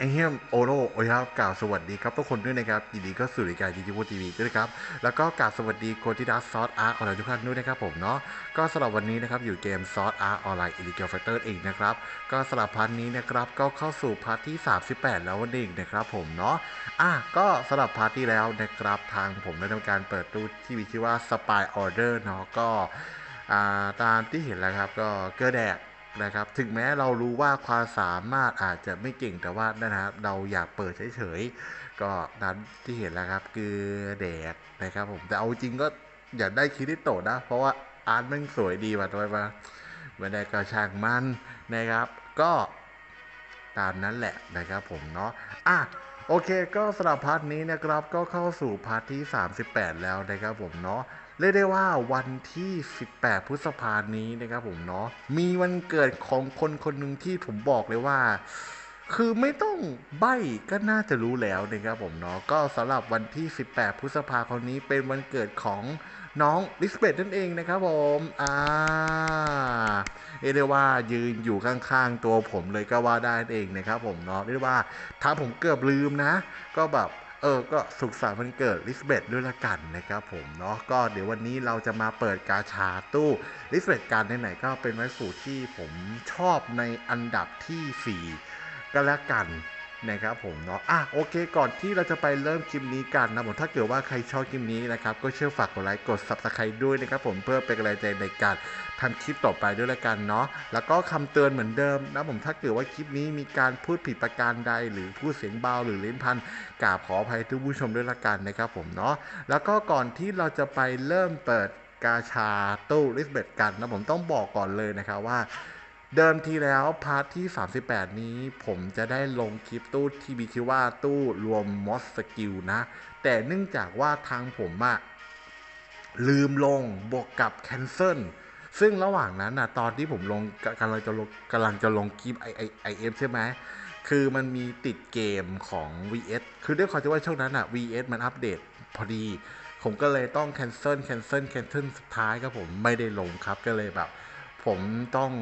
ไอเฮียมโอโนโอ้ยครับกล่าวสวัสดีครับทุกคนด้วยนะครับยินดีก็สู่รายการดีจีพูทีวีด้วยนะครับแล้วก็กล่าวสวัสดีคนที่รักซอสอาร์ของเราทุกท่านด้วยนะครับผมเนาะก็สำหรับวันนี้นะครับอยู่เกมซอสอาร์ออนไลน์อิลิเกียลแฟกเตอร์เองนะครับก็สำหรับพาร์ทนี้นะครับก็เข้าสู่พาร์ทที่ 38 แล้ววันเองนะครับผมเนาะอะก็สำหรับพาร์ทที่แล้วนะครับทางผมได้ทำการเปิดตู้ที่มีชื่อว่า Spy Order เนาะก็อ่าตามที่เห็นแล้วครับก็เกลือแดก นะครับ ถึงแม้เรารู้ว่าความสามารถอาจจะไม่เก่งแต่ว่านะฮะเราอยากเปิดเฉยๆ ก็นั้นที่เห็นแล้วครับ คือแดกนะครับ ผมแต่เอาจริงก็อยากได้คิริโตะนะ เพราะว่าอาร์ตมันสวยดีว่ะตัวมาไม่ได้กระช่างมันนะครับ ก็ตามนั้นแหละนะครับผมเนาะอะ โอเคก็สำหรับพาร์ทนี้นะครับก็เข้าสู่พาร์ทที่ 38 แล้วนะครับผมเนาะเรียกได้ว่าวันที่ 18 พฤษภาคมนี้นะครับผมเนาะมีวันเกิดของคนคนหนึ่งที่ผมบอกเลยว่า คือไม่ต้องใบก็น่าจะรู้แล้วนะครับผมเนาะก็สำหรับวันที่ 18 พฤษภาคมนี้เป็นวันเกิดของน้องลิสเบตนั่นเองนะครับผมอ่าเรียกได้ว่ายืนอยู่ข้างๆ ตัวผมเลยก็ว่าได้นั่นเองนะครับผมเนาะเรียกได้ว่าถ้าผมเกือบลืมนะ ก็แบบเออ ก็สุขสันต์วันเกิดลิสเบตด้วยละกันนะครับผมเนาะ ก็เดี๋ยววันนี้เราจะมาเปิดกาชาตู้ลิสเบตกันไหนๆก็เป็นไม้สูตรที่ผมชอบในอันดับทีสี่4 ก็แล้วกันนะครับผมเนาะอะโอเค ก่อนที่เราจะไปเริ่มคลิปนี้กันนะผมถ้าเกิดว่าใครชอบคลิปนี้นะครับก็เชื่อฝากกดไลค์กด subscribe ด้วยนะครับผมเพื่อเป็นกำลังใจในการทำคลิปต่อไปด้วยละกันเนาะแล้วก็คำเตือนเหมือนเดิมนะผมถ้าเกิดว่าคลิปนี้มีการพูดผิดประการใด หรือพูดเสียงเบาหรือเล่นพันกราบขออภัยทุกผู้ชมด้วยละกันนะครับผมเนาะแล้วก็ก่อนที่เราจะไปเริ่มเปิดกาชาตู้ลิสเบตกันนะผมต้องบอกก่อนเลยนะครับว่า เดิมทีแล้วพาร์ทที่ 38 นี้ผมจะได้ลงคลิปตู้ที่มีชื่อว่าตู้รวมมอสสกิลนะ แต่เนื่องจากว่าทางผมอะลืมลงบวกกับแคนเซิลซึ่งระหว่างนั้นนะตอนที่ผมลงกำลังจะลงกำลังจะลงคลิปไอไอไอเอฟใช่ไหมคือมันมีติดเกมของ VS คือด้วยความที่ว่าช่วงนั้นอะ VS มันอัปเดตพอดี ผมก็เลยต้อง cancel cancel cancel สุดท้ายครับผมไม่ได้ลงครับก็เลยแบบ ผมต้อง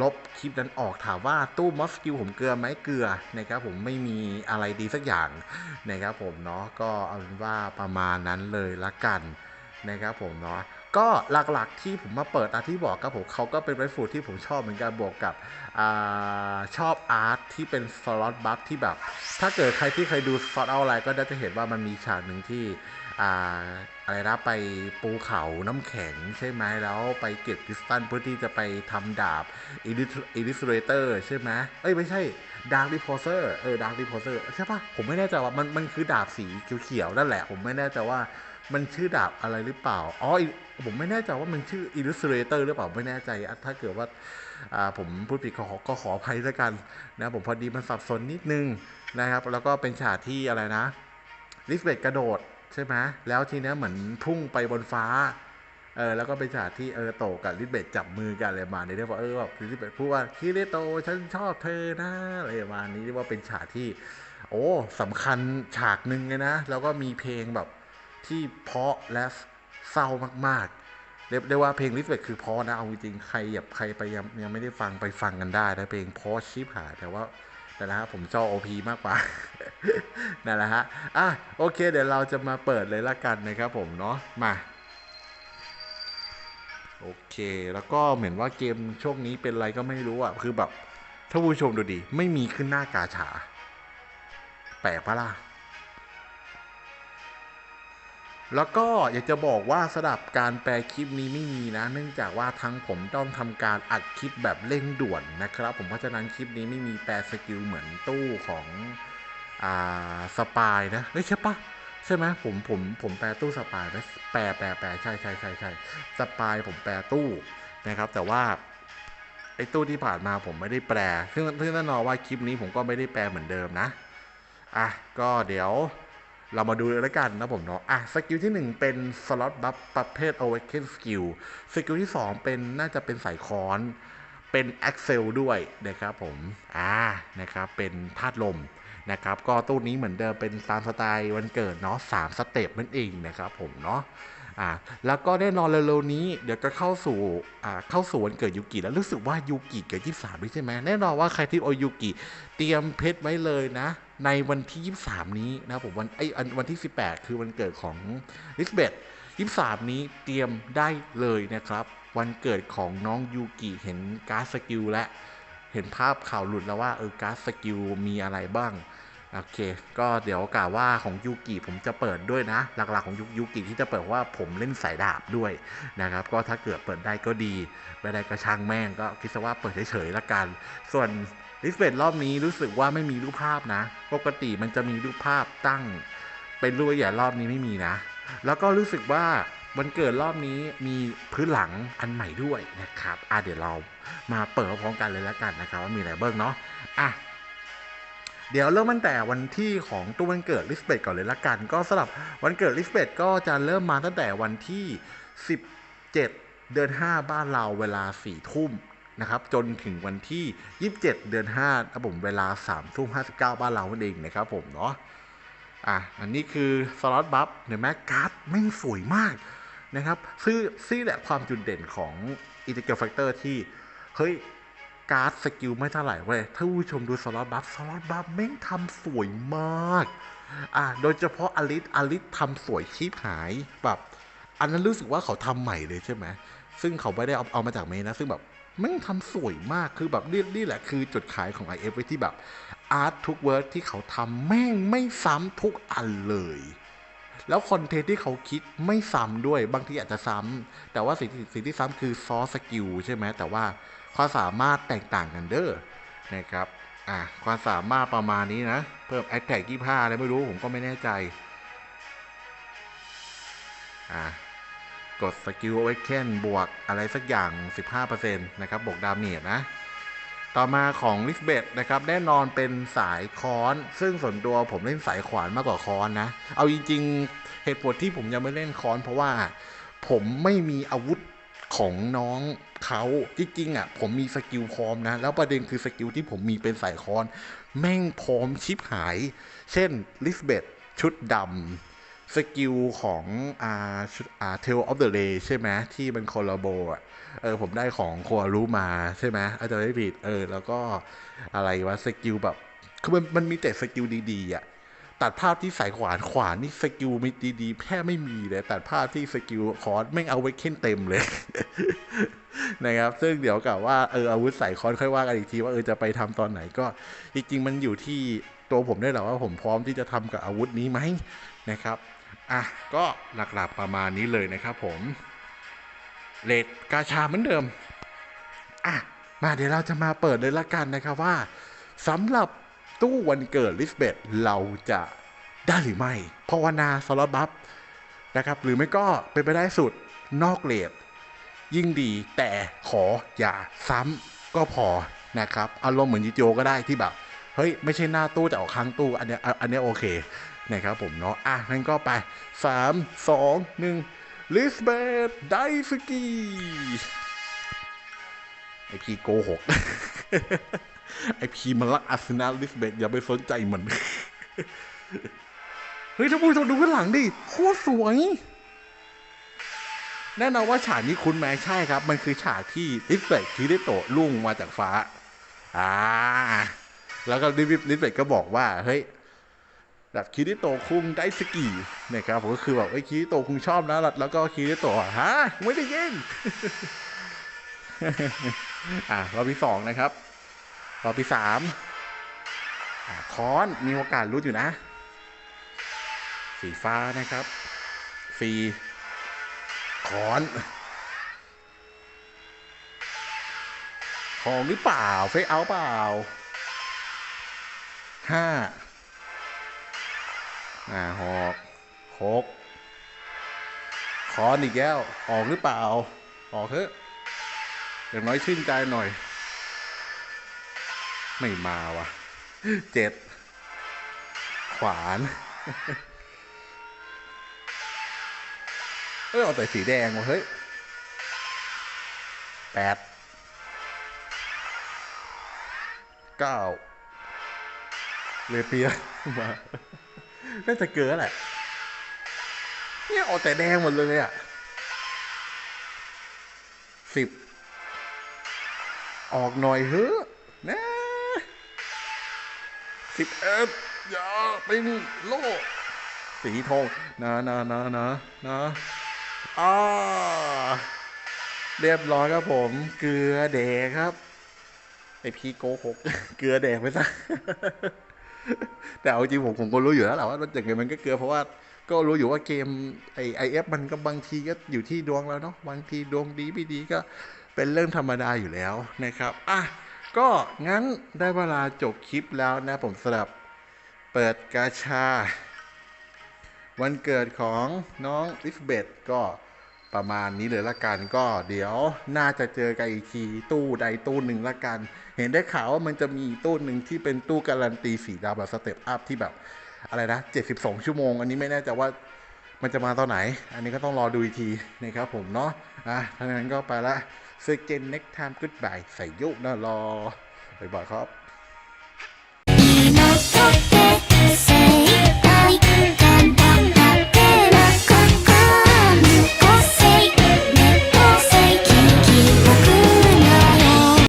ลบคลิปนั้นออกถามว่าตู้มอสกิลผมเกลือไหมเกลือนะครับผมไม่มีอะไรดีสักอย่างนะครับผมเนาะก็เอาเป็นว่าประมาณนั้นเลยละกันนะครับผมเนาะก็หลักๆที่ผมมาเปิดอาที่บอกครับผมเขาก็เป็นไวฟูดที่ผมชอบเหมือนกันบวกกับอชอบอาร์ตที่เป็นสล็อตบัฟที่แบบ ถ้าเกิดใครที่เคยดูสล็อตเอาอะไรก็ได้จะเห็นว่ามันมีฉากหนึ่งที่ อะไรนะไปปูเขาน้ำแข็งใช่ไหมแล้วไปเก็บคริสตัลเพื่อที่จะไปทำดาบอิลิสเรเตอร์ใช่ไหมเอ้ยไม่ใช่ดาร์ r รีพอเซอร์เออดาร์ r รีพอเซอร์ใช่ปะผมไม่แน่ใจว่ามันมันคือดาบสีเขียวๆนั่นแหละ ผมไม่แน่ใจว่ามันชื่อดาบอะไรหรือเปล่าอ๋อผมไม่แน่ใจว่ามันชื่อ Illustrator หรือเปล่าไม่แน่ใจอะถ้าเกิดว่าอ่าผมพูดผิดก็ขอก็ขออภัยแล้วกันนะผมพอดีมันสับสนนิดนึงนะครับ แล้วก็เป็นฉากที่อะไรนะลิสเบตกระโดด ใช่ไหมแล้วทีนี้เหมือนพุ่งไปบนฟ้าเออแล้วก็เป็นฉากที่เออโตกับลิสเบตจับมือกันอะไรมาเนี่ยเรียกว่าเออแบบลิสเบตพูดว่าคิริโตฉันชอบเธอนะอะไรประมาณนี้เรียกว่าเป็นฉากที่ โอ้สำคัญฉากหนึ่งเลยนะ แล้วก็มีเพลงแบบที่เพาะและเศร้ามากๆเรียกได้ว่าเพลงลิสเบตคือเพาะนะเอาจริงๆใครอย่าใครไปยังยังไม่ได้ฟังไปฟังกันได้นะเพลงเพาะชิบหายแต่ว่า แต่นะฮะผมชอบ OP มากกว่า นั่นแหละฮะ อะโอเค เดี๋ยวเราจะมาเปิดเลยละกันนะครับผมเนาะ มา โอเค แล้วก็เหมือนว่าเกมช่วงนี้เป็นอะไรก็ไม่รู้อะ คือแบบ ถ้าผู้ชมดูดี ไม่มีขึ้นหน้ากาชา แปลกปะล่ะ แล้วก็อยากจะบอกว่าสำหรับการแปลคลิปนี้ไม่มีนะ เนื่องจากว่าทั้งผมต้องทำการอัดคลิปแบบเร่งด่วนนะครับ ผมเพราะฉะนั้นคลิปนี้ไม่มีแปลสกิลเหมือนตู้ของอ่าสปายนะเฮ้ยใช่ปะใช่ไหมผมผมผมแปลตู้สปายไหมแปลแปลแปลใช่ใช่ใช่ใช่สปายผมแปลตู้นะครับ แต่ว่าไอ้ตู้ที่ผ่านมาผมไม่ได้แปลซึ่งซึ่งแน่นอนว่าคลิปนี้ผมก็ไม่ได้แปลเหมือนเดิมนะอะก็เดี๋ยว เรามาดูเลยแล้วกันนะผมเนาะ อะ สกิลที่ 1 เป็นสล็อตบัฟประเภท Awaken Skill สกิลที่ 2 เป็นน่าจะเป็นสายค้อน เป็น Axel ด้วยนะครับผม อ่า นะครับ เป็นธาตุลมนะครับ ก็ตู้นี้เหมือนเดิมเป็นตามสไตล์วันเกิดเนาะสามสเต็ปนั่นเองนะครับผมเนาะอ่าแล้วก็แน่นอนเร็วๆนี้เดี๋ยวก็เข้าสู่อ่าเข้าสู่วันเกิดยูกิแล้วรู้สึกว่ายูกิเกิด 23ด้วยใช่ไหมแน่นอนว่าใครที่โอยูกิเตรียมเพชรไว้เลยนะ ในวันที่ 23 นี้นะครับผมวันไอ้ยอันวันที่ 18 คือวันเกิดของลิสเบต23 นี้เตรียมได้เลยนะครับ วันเกิดของน้องยูกิเห็นการ์ดสกิลและเห็นภาพข่าวหลุดแล้วว่าเออการ์ดสกิลมีอะไรบ้างโอเค ก็เดี๋ยวกล่าวว่าของยูกิผมจะเปิดด้วยนะ หลักๆของยูยูกิที่จะเปิดว่าผมเล่นสายดาบด้วยนะครับ ก็ถ้าเกิดเปิดได้ก็ดี ไม่ได้ก็ช่างแม่งก็คิดซะว่าเปิดเฉยๆละกัน ส่วน ลิสเบตรอบนี้รู้สึกว่าไม่มีรูปภาพนะ ปกติมันจะมีรูปภาพตั้ง เป็นรูปใหญ่รอบนี้ไม่มีนะ แล้วก็รู้สึกว่าวันเกิดรอบนี้มีพื้นหลังอันใหม่ด้วยนะครับอะเดี๋ยวเรามาเปิดพร้อมกันเลยแล้วกันนะครับ ว่ามีอะไรบ้างเนาะอะเดี๋ยวเริ่มตั้งแต่วันที่ของตัววันเกิดลิสเบตก่อนเลยละกัน ก็สำหรับวันเกิดลิสเบตก็จะเริ่มมาตั้งแต่วันที่ 17 เดือน5 บ้านเราเวลา4ทุ่ม นะครับจนถึงวันที่ 27 เดือน5ครับผมเวลา3ทุ่ม59 บ้านเรานั่นเองนะครับผมเนาะอะอันนี้คือสล็อตบัฟเห็นไหมการ์ดแม่งสวยมากนะครับซึ่งซี่แหละความจุดเด่นของอินทิเกรแฟกเตอร์ที่ เฮ้ยการ์ดสกิลไม่เท่าไหร่เว้ยถ้าผู้ชมดูสล็อตบัฟสล็อตบัฟแม่งทำสวยมากอะโดยเฉพาะอลิสอลิสทำสวยชีพหายแบบอันนั้นรู้สึกว่าเขาทำใหม่เลยใช่ไหมซึ่งเขาไม่ได้เอาเอามาจากเมนะซึ่งแบบ แม่งทำสวยมากคือแบบนี่นี่แหละคือจุดขายของ IF ไว้ที่แบบอาร์ตทุกเวิร์ดที่เขาทำแม่งไม่ซ้ำทุกอันเลย แล้วคอนเทนต์ที่เขาคิดไม่ซ้ำด้วยบางทีอาจจะซ้ำแต่ว่าสิ่งที่สิ่งที่ซ้ำคือซอสสกิลใช่ไหมแต่ว่าความสามารถแตกต่างกันเด้อนะครับอะความสามารถประมาณนี้นะ เพิ่มแอคแท็กยี่ห้าอะไรไม่รู้ผมก็ไม่แน่ใจอะ กดสกิลเวกเคนบวกอะไรสักอย่าง 15%นะครับบวกดาเมจนะ ต่อมาของลิสเบตนะครับแน่นอนเป็นสายค้อน ซึ่งส่วนตัวผมเล่นสายขวานมากกว่าค้อนนะ เอาจริงๆเหตุผลที่ผมยังไม่เล่นค้อน เพราะว่าผมไม่มีอาวุธของน้องเขาจริงๆอะ ผมมีสกิลพร้อมนะ แล้วประเด็นคือสกิลที่ผมมีเป็นสายคอน แม่งพร้อมชิปหาย เช่นลิสเบตชุดดำ สกิลของอ่าอ่าเทลออฟเดอะเลใช่ไหมที่มันคอลลาโบอะเออผมได้ของโคอารุมาใช่ไหมอาจจะไม่ผิดเออ แล้วก็อะไรวะสกิลแบบคือมันมันมีแต่สกิลดีๆอะตัดภาพที่สายขวานขวานนี่สกิลมีดีๆแค่ไม่มีเลยตัดภาพที่สกิลคอร์สแม่เอาไว้เค้นเต็มเลย นะครับ ซึ่งเดี๋ยวกับว่าเอออาวุธสายคอนค่อยว่ากันอีกทีว่าเออจะไปทำตอนไหนก็ จริงๆมันอยู่ที่ตัวผมได้วยแหละว่าผมพร้อมที่จะทำกับอาวุธนี้ไหมนะครับ อะก็หลักๆประมาณนี้เลยนะครับผมเลดกาชาเหมือนเดิมอะมาเดี๋ยวเราจะมาเปิดเลยละกันนะครับว่าสำหรับตู้วันเกิดลิสเบตเราจะได้หรือไม่ภาวนาสล็อตบัฟนะครับ หรือไม่ก็เป็นไปได้สุดนอกเลดยิ่งดีแต่ขออย่าซ้ำก็พอนะครับ อารมณ์เหมือนยิโจก็ได้ที่แบบ เฮ้ย ไม่ใช่หน้าตู้แต่ออกข้างตู้ อันเนี้ยอันเนี้ยโอเค นะครับผมเนาะอะงั้นก็ไปสามสองหนึ่งลิสเบตไดสกีไอพีโกหกไอพีมันรักอาร์เซนอลลิสเบตอย่าไปสนใจมันเฮ้ยท่านผู้ชมดูข้างหลังดิโคตรสวยแน่นอนว่าฉากนี้คุ้นไหมใช่ครับ มันคือฉากที่ลิสเบตคิริโตะลุ่งมาจากฟ้า อ่า แล้วก็ลิสลิสเบตก็บอกว่า เฮ้ย แบบคิริโตคุงได้สกีนะครับผมก็คือแบบไอ้คิริโตคุงชอบนะแล้วแล้วก็คิริโตะฮะไม่ได้ยิงอ่ารอบที่สองนะครับรอบที่สามคอนมีโอกาสรุดอยู่นะ สีฟ้านะครับฟีคอนของหรือเปล่าเฟกเอาเปล่าห้า อ่าหอกหกคอนอีกแล้ว ออกหรือเปล่า ออกเถอะอย่างน้อยชื่นใจหน่อย ไม่มาว่ะเจ็ด ขวาน เออเอาแต่สีแดงวะเฮ้ยแปดเก้าเลเปียมา น่าจะเกินแหละ เนี่ยออกแต่แดงหมดเลยอะสิบ ออกหน่อยเฮ้อนะสิบเอ็ดอย่าไปนี่โลกสีทองนะนะนะนะนะอ่าเรียบร้อยครับผม เกลือแดกครับ ไอพีโกหก เกลือแดกไปซะ แต่เอาจริงผมผมก็รู้อยู่แล้วแหละว่าอย่างไงมันก็เกลือเพราะว่าก็รู้อยู่ว่าเกมไอไอเอฟมันก็บางทีก็อยู่ที่ดวงแล้วเนาะบางทีดวงดีไม่ดีก็เป็นเรื่องธรรมดาอยู่แล้วนะครับอะก็งั้นได้เวลาจบคลิปแล้วนะผมสำหรับเปิดกาชา วันเกิดของน้องลิฟเบตก็ประมาณนี้เลยละกันก็เดี๋ยวน่าจะเจอกันอีกทีตู้ใดตู้หนึ่งละกัน เห็นได้ข่าวว่ามันจะมีตู้หนึ่งที่เป็นตู้การันตีสีดาวแบบสเต็ปอัพที่แบบอะไรนะ72ชั่วโมง อันนี้ไม่แน่ใจว่ามันจะมาตอนไหน อันนี้ก็ต้องรอดูอีกทีนะครับผมเนาะอะถ้งนั้นก็ไปละเซเกนเน็กไทม์กุดบายใส่ยุนะรอบ่อยๆครับ